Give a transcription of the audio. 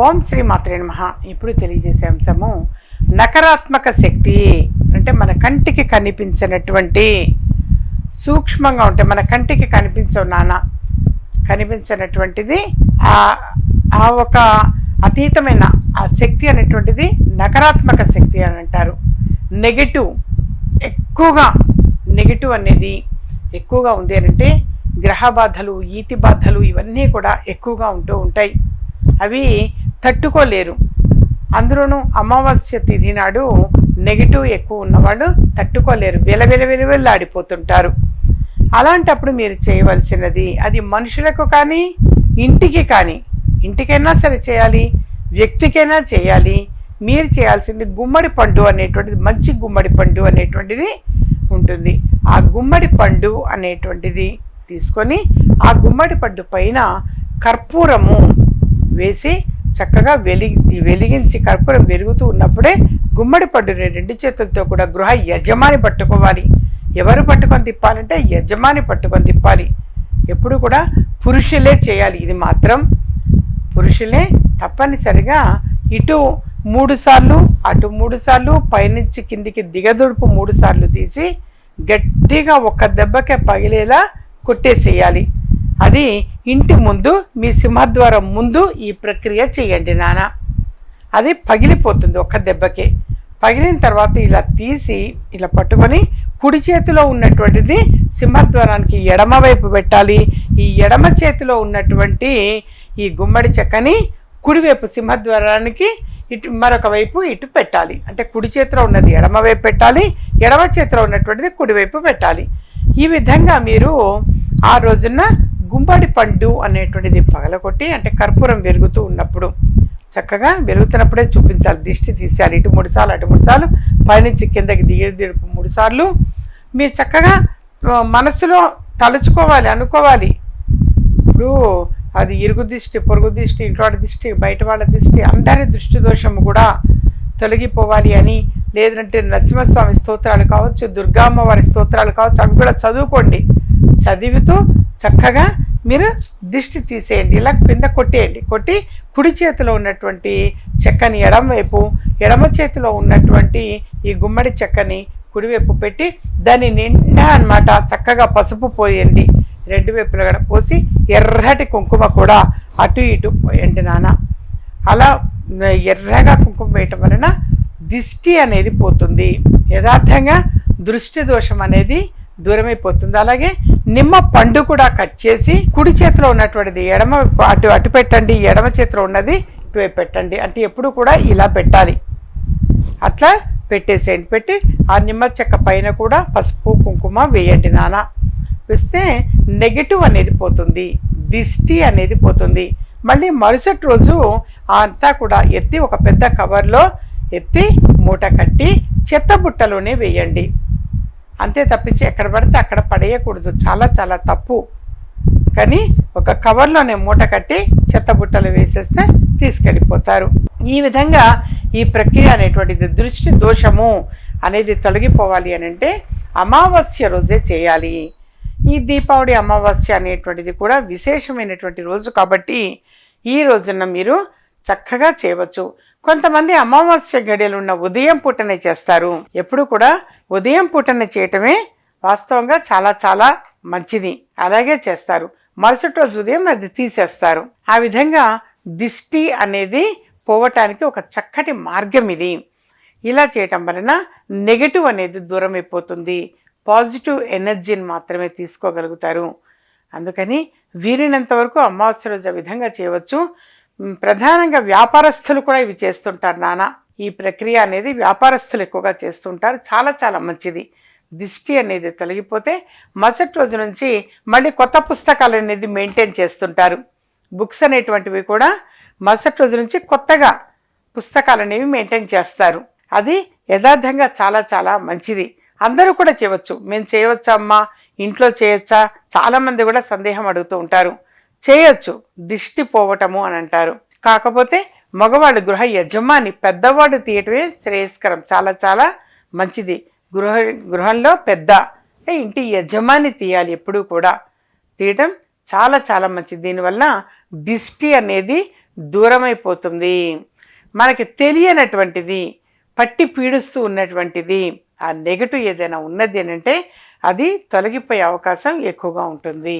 ఓం శ్రీ మాత్రే నమ. ఇప్పుడు తెలియజేసే అంశము నకారాత్మక శక్తి. అంటే మన కంటికి కనిపించినటువంటి సూక్ష్మంగా ఉంటే మన కంటికి కనిపించవు నాన్న కనిపించినటువంటిది ఆ ఒక అతీతమైన ఆ శక్తి అనేటువంటిది నకారాత్మక శక్తి అని అంటారు. నెగటివ్ ఎక్కువగా నెగటివ్ అనేది ఎక్కువగా ఉంది అని అంటే గ్రహ బాధలు ఈతి బాధలు ఇవన్నీ కూడా ఎక్కువగా ఉంటూ ఉంటాయి. అవి తట్టుకోలేరు. అందులోనూ అమావాస్య తిథి నాడు నెగిటివ్ ఎక్కువ ఉన్నవాళ్ళు తట్టుకోలేరు. వెలవెల వెలవెల్లాడిపోతుంటారు అలాంటప్పుడు మీరు చేయవలసినది అది మనుషులకు కానీ ఇంటికి కానీ ఇంటికైనా సరే చేయాలి వ్యక్తికైనా చేయాలి. మీరు చేయాల్సింది గుమ్మడి పండు అనేటువంటిది మంచి గుమ్మడి పండు అనేటువంటిది ఉంటుంది. ఆ గుమ్మడి పండు అనేటువంటిది తీసుకొని ఆ గుమ్మడి పండు పైన కర్పూరము వేసి చక్కగా వెలిగి వెలిగించి కర్పూరం వెలుగుతూ ఉన్నప్పుడే గుమ్మడి పండుని రెండు చేతులతో కూడా గృహ యజమాని పట్టుకోవాలి. ఎవరు పట్టుకొని తిప్పాలంటే యజమాని పట్టుకొని తిప్పాలి. ఎప్పుడు కూడా పురుషులే చేయాలి. ఇది మాత్రం పురుషులే తప్పనిసరిగా ఇటు మూడు సార్లు అటు మూడు సార్లు పైనుంచి కిందికి దిగదుడుపు మూడు సార్లు తీసి గట్టిగా ఒక దెబ్బకే పగిలేలా కొట్టేసేయాలి. అది ఇంటి ముందు మీ సింహద్వారం ముందు ఈ ప్రక్రియ చేయండి నాన్న అది పగిలిపోతుంది ఒక్క దెబ్బకి. పగిలిన తర్వాత ఇలా తీసి ఇలా పట్టుకొని కుడి చేతిలో ఉన్నటువంటిది సింహద్వారానికి ఎడమ వైపు పెట్టాలి. ఈ ఎడమ చేతిలో ఉన్నటువంటి ఈ గుమ్మడి చెక్కని కుడివైపు సింహద్వారానికి ఇటు మరొక వైపు ఇటు పెట్టాలి. అంటే కుడి చేతిలో ఉన్నది ఎడమ వైపు పెట్టాలి ఎడమ చేతిలో ఉన్నటువంటిది కుడివైపు పెట్టాలి. ఈ విధంగా మీరు ఆ రోజున గుమ్మడి పండు అనేటువంటిది పగలగొట్టి అంటే కర్పూరం వెలుగుతూ ఉన్నప్పుడు చక్కగా వెలుగుతున్నప్పుడే చూపించాలి దిష్టి తీసేయాలి ఇటు మూడు సార్లు అటు మూడు సార్లు పైనుంచి కిందకి దిగి దిడుపు మూడు సార్లు. మీరు చక్కగా మనసులో తలుచుకోవాలి అనుకోవాలి. ఇప్పుడు అది ఇరుగు దిష్టి పొరుగు దిష్టి ఇంట్లో దిష్టి బయట వాళ్ళ దిష్టి అందరి దృష్టి దోషము కూడా తొలగిపోవాలి అని లేదంటే నరసింహస్వామి స్తోత్రాలు కావచ్చు దుర్గామ్మ వారి స్తోత్రాలు కావచ్చు అవి కూడా చదువుకోండి. చదివితూ చక్కగా మీరు దిష్టి తీసేయండి ఇలా కింద కొట్టేయండి. కొట్టి కుడి చేతిలో ఉన్నటువంటి చెక్కని ఎడమవైపు ఎడమ చేతిలో ఉన్నటువంటి ఈ గుమ్మడి చెక్కని కుడివైపు పెట్టి దాని నిండా అనమాట చక్కగా పసుపు పోయండి. రెండు వైపులు కూడా పోసి ఎర్రటి కుంకుమ కూడా అటు ఇటు పోయండి నాన్న. అలా ఎర్రగా కుంకుమ వేయటం వలన దిష్టి అనేది పోతుంది. యథార్థంగా దృష్టి దోషం అనేది దూరమైపోతుంది. అలాగే నిమ్మ పండు కూడా కట్ చేసి కుడి చేతిలో ఉన్నటువంటిది ఎడమ అటు అటు పెట్టండి ఎడమ చేతిలో ఉన్నది ఇటువైపు పెట్టండి. అంటే ఎప్పుడు కూడా ఇలా పెట్టాలి. అట్లా పెట్టేసేయండి. పెట్టి ఆ నిమ్మ చెక్క పైన కూడా పసుపు కుంకుమ వేయండి నాన్న. వేస్తే నెగిటివ్ అనేది పోతుంది. దిష్టి అనేది పోతుంది. మళ్ళీ మరుసటి రోజు అంతా కూడా ఎత్తి ఒక పెద్ద కవర్లో ఎత్తి మూట కట్టి చెత్త బుట్టలోనే వేయండి. అంతే తప్పించి ఎక్కడ పడితే అక్కడ పడేయకూడదు. చాలా చాలా తప్పు. కానీ ఒక కవర్లోనే మూట కట్టి చెత్త బుట్టలు వేసేస్తే తీసుకెళ్ళిపోతారు. ఈ విధంగా ఈ ప్రక్రియ అనేటువంటిది దృష్టి దోషము అనేది తొలగిపోవాలి అని అంటే అమావాస్య రోజే చేయాలి. ఈ దీపావళి అమావాస్య అనేటువంటిది కూడా విశేషమైనటువంటి రోజు కాబట్టి ఈ రోజున మీరు చక్కగా చేయవచ్చు. కొంతమంది అమావాస్య గడియలు ఉన్న ఉదయం పూటనే చేస్తారు. ఎప్పుడు కూడా ఉదయం పూటన చేయటమే వాస్తవంగా చాలా చాలా మంచిది. అలాగే చేస్తారు. మరుసటి రోజు ఉదయం అది తీసేస్తారు. ఆ విధంగా దిష్టి అనేది పోవటానికి ఒక చక్కటి మార్గం ఇది. ఇలా చేయటం వలన నెగటివ్ అనేది దూరం అయిపోతుంది. పాజిటివ్ ఎనర్జీని మాత్రమే తీసుకోగలుగుతారు. అందుకని వీలైనంత వరకు అమావాస్య రోజు ఆ విధంగా చేయవచ్చు. ప్రధానంగా వ్యాపారస్తులు కూడా ఇవి చేస్తుంటారు నానా. ఈ ప్రక్రియ అనేది వ్యాపారస్తులు ఎక్కువగా చేస్తుంటారు. చాలా చాలా మంచిది. దిష్టి అనేది తొలగిపోతే మరుసటి రోజు నుంచి మళ్ళీ కొత్త పుస్తకాలు అనేది మెయింటైన్ చేస్తుంటారు. బుక్స్ అనేటువంటివి కూడా మరుసటి రోజు నుంచి కొత్తగా పుస్తకాలు అనేవి మెయింటైన్ చేస్తారు. అది యథార్థంగా చాలా చాలా మంచిది. అందరూ కూడా చేయవచ్చు. మేము చేయవచ్చా అమ్మా? ఇంట్లో చేయొచ్చా? చాలామంది కూడా సందేహం అడుగుతూ ఉంటారు. చేయొచ్చు. దిష్టి పోవటము అని అంటారు. కాకపోతే మగవాడు గృహ యజమాని పెద్దవాడు తీయటమే శ్రేయస్కరం. చాలా చాలా మంచిది. గృహ గృహంలో పెద్ద ఇంటి యజమాని తీయాలి ఎప్పుడూ కూడా. తీయటం చాలా చాలా మంచిది. దీనివల్ల దిష్టి అనేది దూరమైపోతుంది. మనకి తెలియనటువంటిది పట్టి పీడుస్తూ ఉన్నటువంటిది ఆ నెగటివ్ ఏదైనా ఉన్నది ఏంటంటే అది తొలగిపోయే అవకాశం ఎక్కువగా ఉంటుంది.